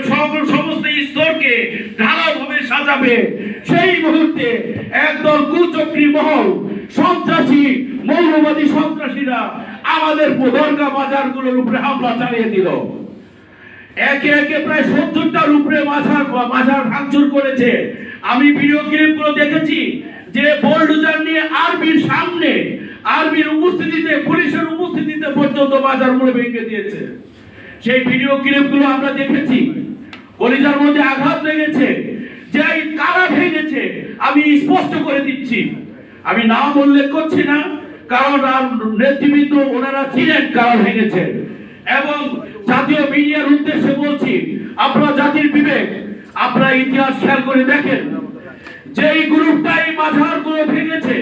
করে সমস্ত স্তরকে ঢালাওভাবে সাজাবে। সেই মুহূর্তে একদল কুচক্রী মহল, সন্ত্রাসী, মৌলবাদী সন্ত্রাসীরা আমাদের দরগা বাজারগুলোর উপরে হামলা চালিয়ে দিল। একে একে প্রায় সত্তরটার উপরে মাঝার মাঝার ভাঙচুর করেছে। আমি ভিডিও দেখেছি যে বোল্ডোজার নিয়ে আর্মির সামনে, আর্মির উপস্থিতিতে, পুলিশের উপস্থিতিতে পর্যন্ত বাজারগুলো ভেঙে দিয়েছে। সেই ভিডিও ক্লিপগুলো আমরা দেখেছি। কলিজার মধ্যে আঘাত লেগেছে যে কারা ভেঙেছে, আমি স্পষ্ট করে দিচ্ছি। আমি নাম উল্লেখ করছি না, কারণ আর নেতৃবৃন্দ ওনারা ছিলেন কারা ভেঙেছে। এবং জাতীয় মিডিয়ার উদ্দেশ্যে বলছি, আপনারা জাতির বিবেক, আপনারা ইতিহাস খেয়াল করে দেখেন। যে এই গ্রুপটাই মাঝারগুলো ভেঙেছে,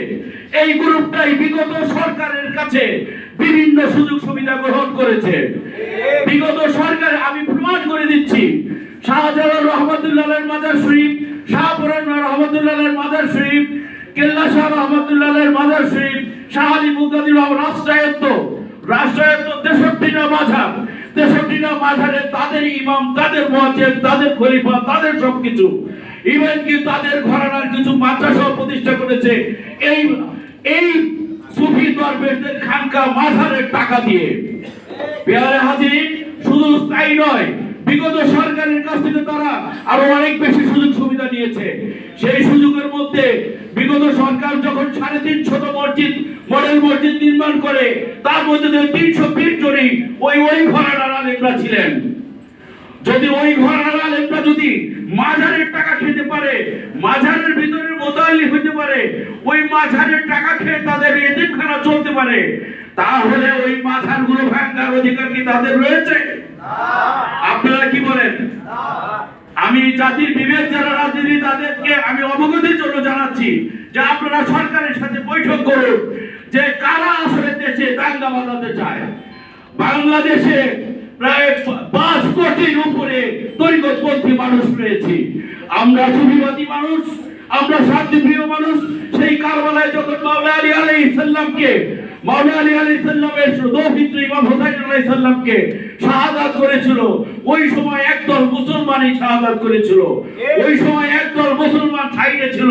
এই গ্রুপটাই বিগত সরকারের কাছে বিভিন্ন সুযোগ সুবিধা গ্রহণ করেছে। বিগত সরকার আমি প্রমাণ করে দিচ্ছি। শাহজালাল রহমতুল্লাহের মাজার শরীফ শাহপুরান রহমতুল্লাহের মাজার শরীফ, কেল্লা শাহ রহমতুল্লাহের মাজার শরীফ, শাহ আলী মুদাদির রাষ্ট্রায়ত্ত। রাষ্ট্রায়ত্ত তেষট্টিটা মাঝার তেষট্টিটা মাঝারে তাদের ইমাম, তাদের মহাজেব তাদের খলিফা, তাদের সবকিছু। ইভেন কি তাদের ঘরানার কিছু মাদ্রাসা প্রতিষ্ঠা করেছে। এই এই সুফি দরবেশদের খানকা মাঝারের টাকা দিয়ে। পেয়ারে হাজির, শুধু তাই নয়, বিগত সরকারের কাছ থেকে তারা আরও অনেক বেশি সুযোগ সুবিধা নিয়েছে। সেই সুযোগের মধ্যে বিগত সরকার যখন সাড়ে তিনশত মসজিদ, মডেল মসজিদ নির্মাণ করে, তার মধ্যে তিনশো ফিট জনই ওই ওই ঘরানার আলেমরা ছিলেন। যদি ওই ঘরানার আলেমরা যদি মাঝারের টাকা খেতে পারে, মাঝারের ভিতরে মোতালি হতে পারে, ওই মাঝারের টাকা খেয়ে তাদের এতিমখানা চলতে পারে, তাহলে ওই মাঝার ভাঙ্গার অধিকার কি তাদের রয়েছে? আপনারা কি বলেন? আমি জাতির যারা রাজনীতি তাদেরকে আমি অবগতির জন্য জানাচ্ছি যে আপনারা সরকারের সাথে বৈঠক করুন যে কারা আসলে দেশে দাঙ্গা বাজাতে চায়। বাংলাদেশে প্রায় পাঁচ কোটির উপরে তরিকতপন্থী মানুষ রয়েছে। আমরা সুবিবাদী মানুষ, আমরা শান্তিপ্রিয় মানুষ কারবালায় যখন মাওলা আলী আলাইহিস সাল্লামকে মাওলা আলী আলাইহিস সাল্লামের দৌহিত্র ইমাম হোসাইন আলাইহিস সাল্লামকে শাহাদাত করেছিল ওই সময় একদল মুসলমানই শাহাদাত করেছিল ওই সময় একদল মুসলমান সাইডে ছিল